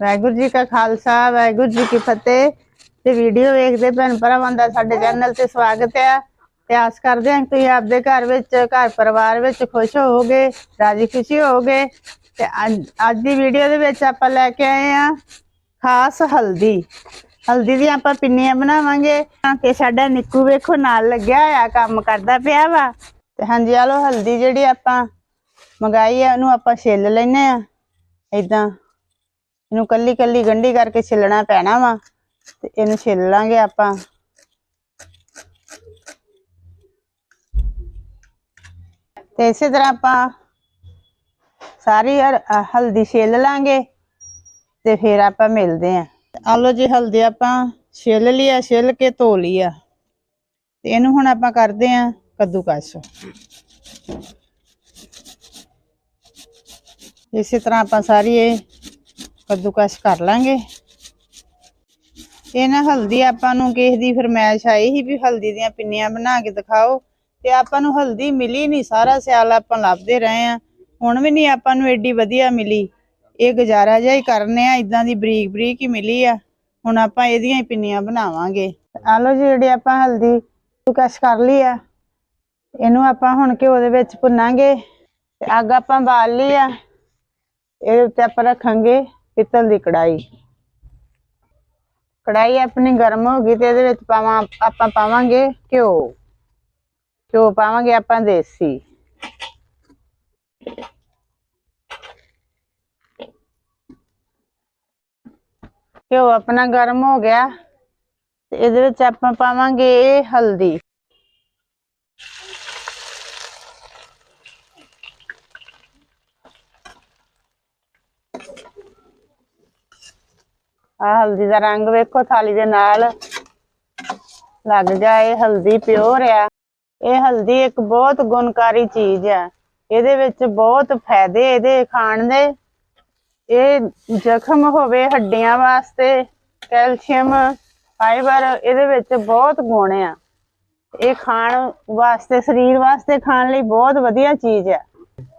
ਵਾਹਿਗੁਰੂ ਜੀ ਕਾ ਖਾਲਸਾ, ਵਾਹਿਗੁਰੂ ਜੀ ਕੀ ਫਤਿਹ। ਤੇ ਵੀਡੀਓ ਵੇਖਦੇ ਭੈਣ ਭਰਾਵਾਂ ਦਾ ਸਾਡੇ ਚੈਨਲ ਤੇ ਸਵਾਗਤ ਹੈ। ਤੇ ਆਸ ਕਰਦੇ ਹਾਂ ਕਿ ਤੁਸੀਂ ਆਪਦੇ ਘਰ ਵਿੱਚ, ਘਰ ਪਰਿਵਾਰ ਵਿੱਚ ਖੁਸ਼ ਹੋਵੋਗੇ, ਰਾਜੀ ਖੁਸ਼ੀ ਹੋਵੋਗੇ। ਤੇ ਅੱਜ ਅੱਜ ਦੀ ਵੀਡੀਓ ਦੇ ਵਿੱਚ ਆਪਾਂ ਲੈ ਕੇ ਆਏ ਆ ਖਾਸ ਹਲਦੀ। ਹਲਦੀ ਦੀਆਂ ਆਪਾਂ ਪਿੰਨੀਆਂ ਬਣਾਵਾਂਗੇ ਤੇ ਸਾਡਾ ਨਿੱਕੂ ਵੇਖੋ ਨਾਲ ਲੱਗਿਆ ਹੋਇਆ ਕੰਮ ਕਰਦਾ ਪਿਆ ਵਾ। ਤੇ ਹਾਂਜੀ ਆ ਲੋ ਹਲਦੀ ਜਿਹੜੀ ਆਪਾਂ ਮੰਗਾਈ ਆ, ਉਹਨੂੰ ਆਪਾਂ ਛਿੱਲ ਲੈਨੇ ਆ ਇਦਾਂ ਇਹਨੂੰ ਕੱਲੀ ਕੱਲੀ ਗੰਢੀ ਕਰਕੇ ਛਿੱਲਣਾ ਪੈਣਾ ਵਾ, ਤੇ ਇਹਨੂੰ ਛਿੱਲ ਲਾਂਗੇ ਆਪਾਂ। ਤੇ ਇਸੇ ਤਰ੍ਹਾਂ ਆਪਾਂ ਸਾਰੀ ਹਲਦੀ ਛਿੱਲ ਲਾਂਗੇ, ਤੇ ਫਿਰ ਆਪਾਂ ਮਿਲਦੇ ਆਂ। ਆ ਲੋ ਜੀ, ਹਲਦੀ ਆਪਾਂ ਛਿੱਲ ਲਿਆ, ਛਿੱਲ ਕੇ ਧੋ ਲਿਆ। ਤੇ ਇਹਨੂੰ ਹੁਣ ਆਪਾਂ ਕਰਦੇ ਆਂ ਕੱਦੂਕਸ। ਇਸੇ ਤਰ੍ਹਾਂ ਆਪਾਂ ਸਾਰੀ ਇਹ ਕੱਦੂਕਸ ਕਰ ਲਾਂਗੇ। ਇਹ ਨਾ ਹਲਦੀ ਆਪਾਂ ਨੂੰ ਕਿਸੇ ਦੀ ਫਰਮਾਇਸ਼ ਆਈ ਸੀ ਵੀ ਹਲਦੀ ਦੀਆਂ ਪਿੰਨੀਆਂ ਬਣਾ ਕੇ ਦਿਖਾਓ। ਤੇ ਆਪਾਂ ਨੂੰ ਹਲਦੀ ਮਿਲੀ ਨਹੀਂ ਸਾਰਾ ਸਿਆਲ ਆਪਾਂ ਲੱਭਦੇ ਰਹੇ ਆ। ਹੁਣ ਵੀ ਨਹੀਂ ਆਪਾਂ ਨੂੰ ਏਡੀ ਵਧੀਆ ਮਿਲੀ। ਇਹ ਗੁਜ਼ਾਰਾ ਜਿਹਾ ਹੀ ਕਰਨੇ ਆ ਇਦਾਂ ਦੀ ਬਰੀਕ ਬਰੀਕ ਹੀ ਮਿਲੀ ਆ। ਹੁਣ ਆਪਾਂ ਇਹਦੀਆਂ ਹੀ ਪਿੰਨੀਆਂ ਬਣਾਵਾਂਗੇ। ਆ ਲਓ ਜੀ, ਜਿਹੜੀ ਆਪਾਂ ਹਲਦੀ ਕਸ਼ ਕਰ ਲਈ ਆ। ਇਹਨੂੰ ਆਪਾਂ ਹੁਣ ਘਿਓ ਦੇ ਵਿੱਚ ਭੁੰਨਾਂਗੇ। ਤੇ ਅੱਗ ਆਪਾਂ ਬਾਲ ਲਈ ਆ। ਇਹਦੇ ਉੱਤੇ ਆਪਾਂ ਰੱਖਾਂਗੇ। ਪਿੱਤਲ ਦੀ ਕੜਾਈ। ਕੜਾਈ ਆਪਣੀ ਗਰਮ ਹੋ ਗਈ ਤੇ ਇਹਦੇ ਵਿੱਚ ਪਾਵਾਂ, ਆਪਾਂ ਪਾਵਾਂਗੇ ਘਿਓ। ਘਿਓ ਪਾਵਾਂਗੇ ਆਪਾਂ ਦੇਸੀ। ਘਿਓ ਆਪਣਾ ਗਰਮ ਹੋ ਗਿਆ ਤੇ ਇਹਦੇ ਵਿੱਚ ਆਪਾਂ ਪਾਵਾਂਗੇ ਇਹ ਹਲਦੀ। ਆ ਹਲਦੀ ਦਾ ਰੰਗ ਵੇਖੋ, ਥਾਲੀ ਦੇ ਨਾਲ ਲੱਗ ਜਾਏ ਹਲਦੀ ਪਿਓਰ ਆ। ਇਹ ਹਲਦੀ ਇੱਕ ਬਹੁਤ ਗੁਣਕਾਰੀ ਚੀਜ਼ ਆ। ਇਹਦੇ ਵਿੱਚ ਬਹੁਤ ਫਾਇਦੇ ਇਹਦੇ ਖਾਣ ਦੇ। ਇਹ ਜ਼ਖਮ ਹੋਵੇ ਹੱਡੀਆਂ ਵਾਸਤੇ, ਕੈਲਸ਼ੀਅਮ, ਫਾਈਬਰ, ਇਹਦੇ ਵਿੱਚ ਬਹੁਤ ਗੁਣ ਆ। ਇਹ ਖਾਣ ਵਾਸਤੇ, ਸਰੀਰ ਵਾਸਤੇ ਖਾਣ ਲਈ ਬਹੁਤ ਵਧੀਆ ਚੀਜ਼ ਆ।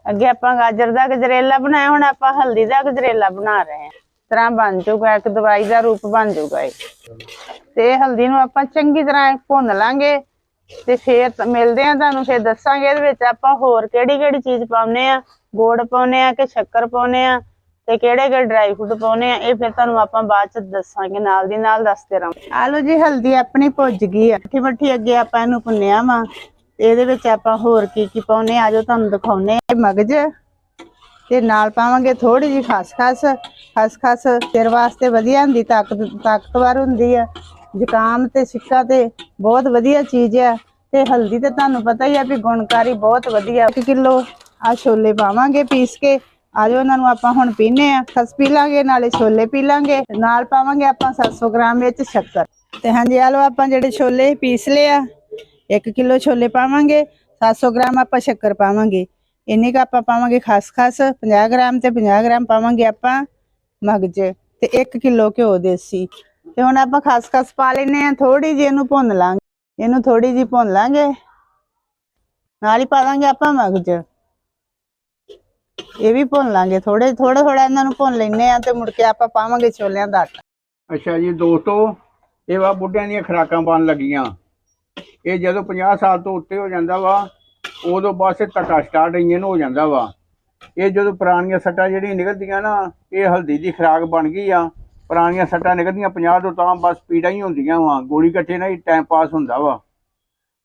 ਅੱਗੇ ਆਪਾਂ ਗਾਜਰ ਦਾ ਗਜਰੇਲਾ ਬਣਾਇਆ, ਹੁਣ ਆਪਾਂ ਹਲਦੀ ਦਾ ਗਜਰੇਲਾ ਬਣਾ ਰਹੇ ਹਾਂ। ਤਰ੍ਹਾਂ ਬਣ ਜਾਊਗਾ, ਇੱਕ ਦਵਾਈ ਦਾ ਰੂਪ ਬਣ ਜਾਊਗਾ ਇਹ। ਤੇ ਇਹ ਹਲਦੀ ਨੂੰ ਆਪਾਂ ਚੰਗੀ ਤਰ੍ਹਾਂ ਭੁੰਨ ਲਾਂਗੇ ਤੇ ਫੇਰ ਮਿਲਦੇ ਆ ਤੁਹਾਨੂੰ, ਫੇਰ ਦੱਸਾਂਗੇ ਇਹਦੇ ਵਿੱਚ ਆਪਾਂ ਹੋਰ ਕਿਹੜੀ ਕਿਹੜੀ ਚੀਜ਼ ਪਾਉਨੇ ਆ ਗੁੜ ਪਾਉਨੇ ਆ ਕਿ ਸ਼ੱਕਰ ਪਾਉਨੇ ਆ ਤੇ ਕਿਹੜੇ ਕਿਹੜੇ ਡਰਾਈ ਫਰੂਟ ਪਾਉਨੇ ਆ ਇਹ ਫਿਰ ਤੁਹਾਨੂੰ ਆਪਾਂ ਬਾਅਦ ਚ ਦੱਸਾਂਗੇ, ਨਾਲ ਦੀ ਨਾਲ ਦੱਸਦੇ ਰਹਾਂਗੇ। ਆ ਲਓ ਜੀ, ਹਲਦੀ ਆਪਣੀ ਭੁੱਜ ਗਈ ਆ। ਮੱਠੀ ਮੱਠੀ ਅੱਗੇ ਆਪਾਂ ਇਹਨੂੰ ਭੁੰਨਿਆ ਵਾ। ਇਹਦੇ ਵਿੱਚ ਆਪਾਂ ਹੋਰ ਕੀ ਕੀ ਪਾਉਨੇ ਆ ਜੋ ਤੁਹਾਨੂੰ ਦਿਖਾਉਨੇ ਆ ਮਗਜ। ਤੇ ਨਾਲ ਪਾਵਾਂਗੇ ਥੋੜੀ ਜਿਹੀ ਖਸਖਸ। ਖਸਖਸ ਸਿਰ ਵਾਸਤੇ ਵਧੀਆ ਹੁੰਦੀ, ਤਾਕਤ, ਤਾਕਤਵਰ ਹੁੰਦੀ ਆ। ਜ਼ੁਕਾਮ ਤੇ ਸਿੱਕਾ ਤੇ ਬਹੁਤ ਵਧੀਆ ਚੀਜ਼ ਆ। ਤੇ ਹਲਦੀ ਤੇ ਤੁਹਾਨੂੰ ਪਤਾ ਹੀ ਆ ਵੀ ਗੁਣਕਾਰੀ ਬਹੁਤ ਵਧੀਆ। 1 ਕਿਲੋ ਆ ਛੋਲੇ ਪਾਵਾਂਗੇ ਪੀਸ ਕੇ। ਆਜੋ ਉਹਨਾਂ ਨੂੰ ਆਪਾਂ ਹੁਣ ਪੀਨੇ ਆ। ਖਸ ਪੀ ਲਾਂਗੇ, ਨਾਲੇ ਛੋਲੇ ਪੀ ਲਾਂਗੇ। ਨਾਲ ਪਾਵਾਂਗੇ ਆਪਾਂ 700 ਗ੍ਰਾਮ ਵਿੱਚ ਸ਼ੱਕਰ। ਤੇ ਹਾਂਜੀ ਆ ਲਓ ਆਪਾਂ ਜਿਹੜੇ ਛੋਲੇ ਪੀਸ ਲਏ ਆ। 1 ਕਿਲੋ ਛੋਲੇ ਪਾਵਾਂਗੇ। 700 ਗ੍ਰਾਮ ਆਪਾਂ ਸ਼ੱਕਰ ਪਾਵਾਂਗੇ। ਇੰਨੀ ਕੁ ਆਪਾਂ ਪਾਵਾਂਗੇ ਖਸਖਸ 50 ਗ੍ਰਾਮ ਤੇ 50 ਗ੍ਰਾਮ ਪਾਵਾਂਗੇ ਆਪਾਂ ਮਗਜ ਤੇ 1 ਕਿਲੋ ਘਿਓ ਦੇਸੀ। ਤੇ ਹੁਣ ਆਪਾਂ ਖਸਖਸ ਪਾ ਲੈਨੇ ਆ ਥੋੜੀ ਜਿਹੀ ਇਹਨੂੰ ਭੁੰਨ ਲਾਂਗੇ। ਇਹਨੂੰ ਥੋੜੀ ਜਿਹੀ ਭੁੰਨ ਲਾਂਗੇ। ਨਾਲ ਹੀ ਪਾ ਦਾਂਗੇ ਆਪਾਂ ਮਗਜ ਇਹ ਵੀ ਭੁੰਨ ਲਾਂਗੇ ਥੋੜੇ ਥੋੜਾ ਥੋੜਾ ਇਹਨਾਂ ਨੂੰ ਭੁੰਨ ਲੈਨੇ ਆ ਤੇ ਮੁੜ ਕੇ ਆਪਾਂ ਪਾਵਾਂਗੇ ਛੋਲਿਆਂ ਦਾ ਆਟਾ। ਅੱਛਾ ਜੀ, ਦੋਸਤੋ, ਇਹ ਵਾ ਬੁੱਢਿਆਂ ਦੀਆਂ ਖੁਰਾਕਾਂ ਬਣ ਲੱਗੀਆਂ। ਇਹ ਜਦੋਂ 50 ਸਾਲ ਤੋਂ ਉੱਤੇ ਹੋ ਜਾਂਦਾ ਵਾ ਉਦੋਂ ਬਸ ਇਹ ਧੱਕਾ ਸਟਾਰਟ ਇੰਜਨ ਹੋ ਜਾਂਦਾ ਵਾ। ਇਹ ਜਦੋਂ ਪੁਰਾਣੀਆਂ ਸੱਟਾਂ ਜਿਹੜੀਆਂ ਨਿਕਲਦੀਆਂ ਨਾ, ਇਹ ਹਲਦੀ ਦੀ ਖੁਰਾਕ ਬਣ ਗਈ ਆ। ਪੁਰਾਣੀਆਂ ਸੱਟਾਂ ਨਿਕਲਦੀਆਂ 50 ਤੋਂ ਤਾਂ ਬਸ ਪੀੜਾਂ ਹੀ ਹੁੰਦੀਆਂ ਵਾ। ਗੋਲੀ ਕੱਟੇ ਨਾਲ ਹੀ ਟਾਈਮ ਪਾਸ ਹੁੰਦਾ ਵਾ।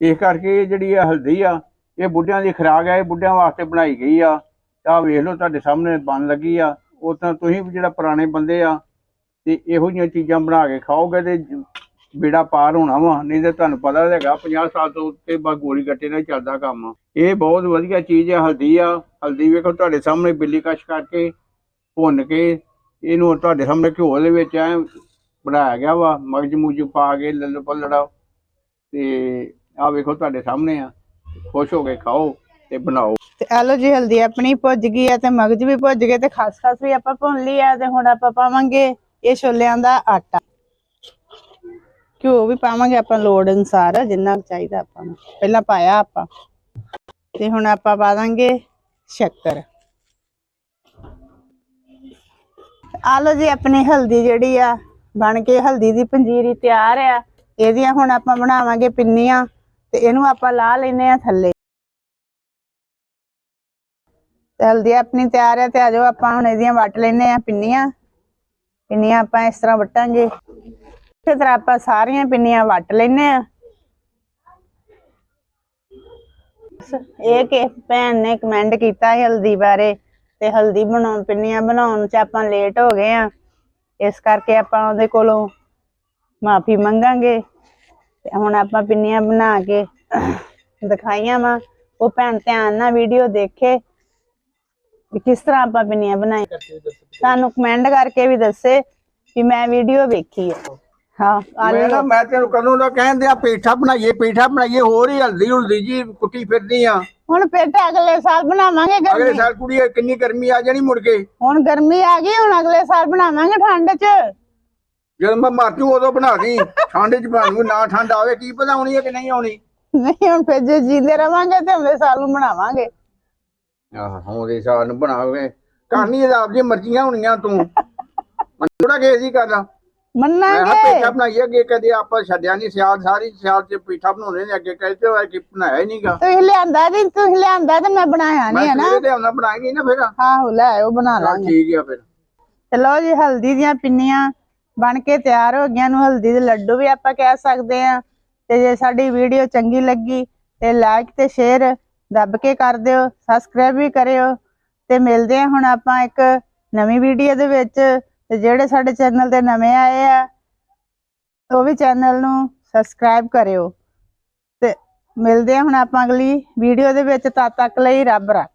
ਇਸ ਕਰਕੇ ਇਹ ਜਿਹੜੀ ਇਹ ਹਲਦੀ ਆ, ਇਹ ਬੁੱਢਿਆਂ ਦੀ ਖੁਰਾਕ ਆ, ਇਹ ਬੁੱਢਿਆਂ ਵਾਸਤੇ ਬਣਾਈ ਗਈ ਆ। ਆਹ ਵੇਖ ਲਓ ਤੁਹਾਡੇ ਸਾਹਮਣੇ ਬਣ ਲੱਗੀ ਆ। ਉਹ ਤਾਂ ਤੁਸੀਂ ਵੀ ਜਿਹੜਾ ਪੁਰਾਣੇ ਬੰਦੇ ਆ, ਤੇ ਇਹੋ ਜਿਹੀਆਂ ਚੀਜ਼ਾਂ ਬਣਾ ਕੇ ਖਾਓਗੇ ਤੇ ਬੇੜਾ ਪਾਰ ਹੋਣਾ ਵਾ, ਨਹੀਂ ਤੇ ਤੁਹਾਨੂੰ ਪਤਾ ਤਾਂ ਹੈਗਾ 50 ਸਾਲ ਤੋਂ ਉੱਤੇ ਬਸ ਗੋਲੀ ਕੱਟੇ ਨਾਲ ਚੱਲਦਾ ਕੰਮ। ਇਹ ਬਹੁਤ ਵਧੀਆ ਚੀਜ਼ ਹੈ ਹਲਦੀ ਆ। ਹਲਦੀ ਵੇਖੋ ਤੁਹਾਡੇ ਸਾਹਮਣੇ ਬਿੱਲੀ ਕਸ਼ ਕਰਕੇ ਭੁੰਨ ਕੇ, ਇਹਨੂੰ ਤੁਹਾਡੇ ਸਾਹਮਣੇ ਘਿਓ ਦੇ ਵਿੱਚ ਐ ਬਣਾਇਆ ਗਿਆ ਵਾ, ਮਗਜ ਮੁਗਜ ਪਾ ਕੇ ਲੱਲ ਪੱਲੜਾ ਤੇ ਆ ਵੇਖੋ ਤੁਹਾਡੇ ਸਾਹਮਣੇ ਆ, ਖੁਸ਼ ਹੋ ਕੇ ਖਾਓ ਤੇ ਬਣਾਓ। ਤੇ ਆ ਲਓ ਜੀ, ਹਲਦੀ ਆਪਣੀ ਭੁੱਜ ਗਈ ਆ ਤੇ ਮਗਜ ਵੀ ਭੁੱਜ ਗਏ ਤੇ ਖਸਖਸ ਵੀ ਆਪਾਂ ਭੁੰਨ ਲਈ ਆ ਤੇ ਹੁਣ ਆਪਾਂ ਪਾਵਾਂਗੇ ਇਹ ਛੋਲਿਆਂ ਦਾ ਆਟਾ। ਘਿਓ ਵੀ ਪਾਵਾਂਗੇ ਆਪਾਂ ਲੋੜ ਅਨਸਾਰ, ਜਿੰਨਾ ਚਾਹੀਦਾ ਆਪਾਂ ਨੂੰ। ਪਹਿਲਾਂ ਪਾਇਆ ਆਪਾਂ। ਤੇ ਹੁਣ ਆਪਾਂ ਪਾ ਦਾਂਗੇ ਸ਼ੱਕਰ। ਆ ਲੋ ਜੀ, ਆਪਣੀ ਹਲਦੀ ਜਿਹੜੀ ਆ, ਬਣ ਕੇ ਹਲਦੀ ਦੀ ਪੰਜੀਰੀ ਤਿਆਰ ਆ। ਇਹਦੀਆਂ ਹੁਣ ਆਪਾਂ ਬਣਾਵਾਂਗੇ ਪਿੰਨੀਆਂ, ਤੇ ਇਹਨੂੰ ਆਪਾਂ ਲਾ ਲੈਨੇ ਆ ਥੱਲੇ। ਤੇ ਹਲਦੀ ਆਪਣੀ ਤਿਆਰ ਆ, ਤੇ ਆਜੋ ਆਪਾਂ ਹੁਣ ਇਹਦੀਆਂ ਵੱਟ ਲੈਨੇ ਆ ਪਿੰਨੀਆਂ। ਪਿੰਨੀਆਂ ਆਪਾਂ ਇਸ ਤਰ੍ਹਾਂ ਵੱਟਾਂਗੇ। ਇਸੇ ਤਰ੍ਹਾਂ ਆਪਾਂ ਸਾਰੀਆਂ ਪਿੰਨੀਆਂ ਵੱਟ ਲੈਨੇ ਆ ਇਹ ਕਿ ਭੈਣ ਨੇ ਕਮੈਂਟ ਕੀਤਾ ਹਲਦੀ ਬਾਰੇ ਤੇ ਹਲਦੀ ਬਣਾਉਣ ਪਿੰਨੀਆਂ ਬਣਾਉਣ ਚ ਆਪਾਂ ਲੇਟ ਹੋ ਗਏ ਆ ਇਸ ਕਰਕੇ ਆਪਾਂ ਉਹਦੇ ਕੋਲੋਂ ਮਾਫੀ ਮੰਗਾਂਗੇ। ਤੇ ਹੁਣ ਆਪਾਂ ਪਿੰਨੀਆਂ ਬਣਾ ਕੇ ਦਿਖਾਈਆਂ ਵਾ। ਉਹ ਭੈਣ ਧਿਆਨ ਨਾਲ ਵੀਡੀਓ ਦੇਖੇ ਵੀ ਕਿਸ ਤਰ੍ਹਾਂ ਆਪਾਂ ਪਿੰਨੀਆਂ ਬਣਾਈ ਸਾਨੂੰ ਕਮੈਂਟ ਕਰਕੇ ਵੀ ਦੱਸੇ ਵੀ ਮੈਂ ਵੀਡੀਓ ਵੇਖੀ ਹੈ ਹਾਂ ਆ ਮੈਂ ਨਾ ਮੈਂ ਤੈਨੂੰ ਕਦੋਂ ਦਾ ਕਹਿੰਦੇ ਆ ਪੇਠਾ ਬਣਾਈਏ ਪੇਠਾ ਬਣਾਈਏ ਹੋਰ ਹੀ ਹਲਦੀ ਹੁਲਦੀ ਜੀ ਕੁੱਟੀ ਫਿਰਦੀ ਆ। ਹੁਣ ਪੇਟਾ ਅਗਲੇ ਸਾਲ ਬਣਾਵਾਂਗੇ ਅਗਲੇ ਗਰਮੀ ਸਾਲ ਕੁੜੀ ਕਿੰਨੀ ਗਰਮੀ ਆ ਜਾਣੀ ਮੁੜ ਕੇ? ਹੁਣ ਗਰਮੀ ਆ ਗਈ ਹੁਣ ਅਗਲੇ ਸਾਲ ਬਣਾਵਾਂਗੇ ਠੰਡ 'ਚ। ਜਦੋਂ ਮੈਂ ਮਰ ਜੂ ਉਦੋਂ ਬਣਾ ਦੀ। ਠੰਡ ਚ ਬਣਾ ਦੂੰ ਨਾ ਠੰਡ ਆਵੇ ਕੀ ਪਤਾ ਆਉਣੀ ਹੈ ਕਿ ਨਹੀਂ ਆਉਣੀ? ਨਹੀਂ ਹੁਣ ਫਿਰ ਜੇ ਜੀਂਦੇ ਰਵਾਂਗੇ ਤੇ ਅਗਲੇ ਸਾਲ ਨੂੰ ਬਣਾਵਾਂਗੇ। ਆਹ ਹੋਦੇ ਸਾਲ ਨੂੰ ਬਣਾਵੇ ਕਰਨੀ ਤਾਂ ਆਪਦੀ ਮਰਜ਼ੀਆਂ ਹੋਣੀਆਂ ਤੂੰ। ਮੈਂ ਥੋੜਾ ਕੇ ਸੀ ਕਰਦਾ ਮੈਂ ਹਾਂ ਮੰਨਾਂਗੇ। ਪੇਠਾ ਬਣਾਈਏ ਅੱਗੇ ਕਦੇ ਆਪਾਂ ਛੱਡਿਆ ਨਹੀਂ ਸਿਆਲ ਸਾਰੀ ਸਿਆਲ ਚ ਪੇਠਾ ਬਣਾਉਂਦੇ ਨੇ ਅੱਗੇ ਕਹਿੰਦੇ ਹੋਇਆ ਕਿ ਬਣਾਇਆ ਹੀ ਨਹੀਂਗਾ ਤੁਸੀਂ ਲਿਆਂਦਾ ਨਹੀਂ ਤੁਸੀਂ ਲਿਆਂਦਾ ਤੇ ਮੈਂ ਬਣਾਇਆ ਮੈਂ ਨਹੀਂ ਹੈ ਨਾ। ਸਵੇਰੇ ਦੇ ਆਉਣਾ ਬਣਾਏਗੀ ਨਾ ਫਿਰ। ਆਹੋ ਲੈ ਆਓ ਬਣਾ ਲਾਂਗੇ। ਠੀਕ ਆ ਫਿਰ। ਚਲੋ ਜੀ ਹਲਦੀ ਦੀਆਂ ਪਿੰਨੀਆਂ ਬਣ ਕੇ ਤਿਆਰ ਹੋ ਗਈਆਂ ਨੂੰ ਹਲਦੀ ਦੇ ਲੱਡੂ ਵੀ ਆਪਾਂ ਕਹਿ ਸਕਦੇ ਆ ਤੇ ਜੇ ਸਾਡੀ ਵੀਡੀਓ ਚੰਗੀ ਲੱਗੀ ਤੇ ਲਾਈਕ ਤੇ ਸ਼ੇਅਰ ਦੱਬ ਕੇ ਕਰ ਦਿਓ ਸਬਸਕ੍ਰਾਈਬ ਵੀ ਕਰਿਓ। ਤੇ ਮਿਲਦੇ ਆ ਹੁਣ ਆਪਾਂ ਇੱਕ ਨਵੀਂ ਵੀਡੀਓ ਦੇ ਵਿੱਚ। ਤੇ ਜਿਹੜੇ ਸਾਡੇ ਚੈਨਲ ਤੇ ਨਵੇਂ ਆਏ ਆ ਉਹ ਵੀ ਚੈਨਲ ਨੂੰ ਸਬਸਕ੍ਰਾਈਬ ਕਰਿਓ। ਤੇ ਮਿਲਦੇ ਆ ਹੁਣ ਆਪਾਂ ਅਗਲੀ ਵੀਡੀਓ ਦੇ ਵਿੱਚ, ਤਦ ਤੱਕ ਲਈ ਰੱਬ ਰੱਖ।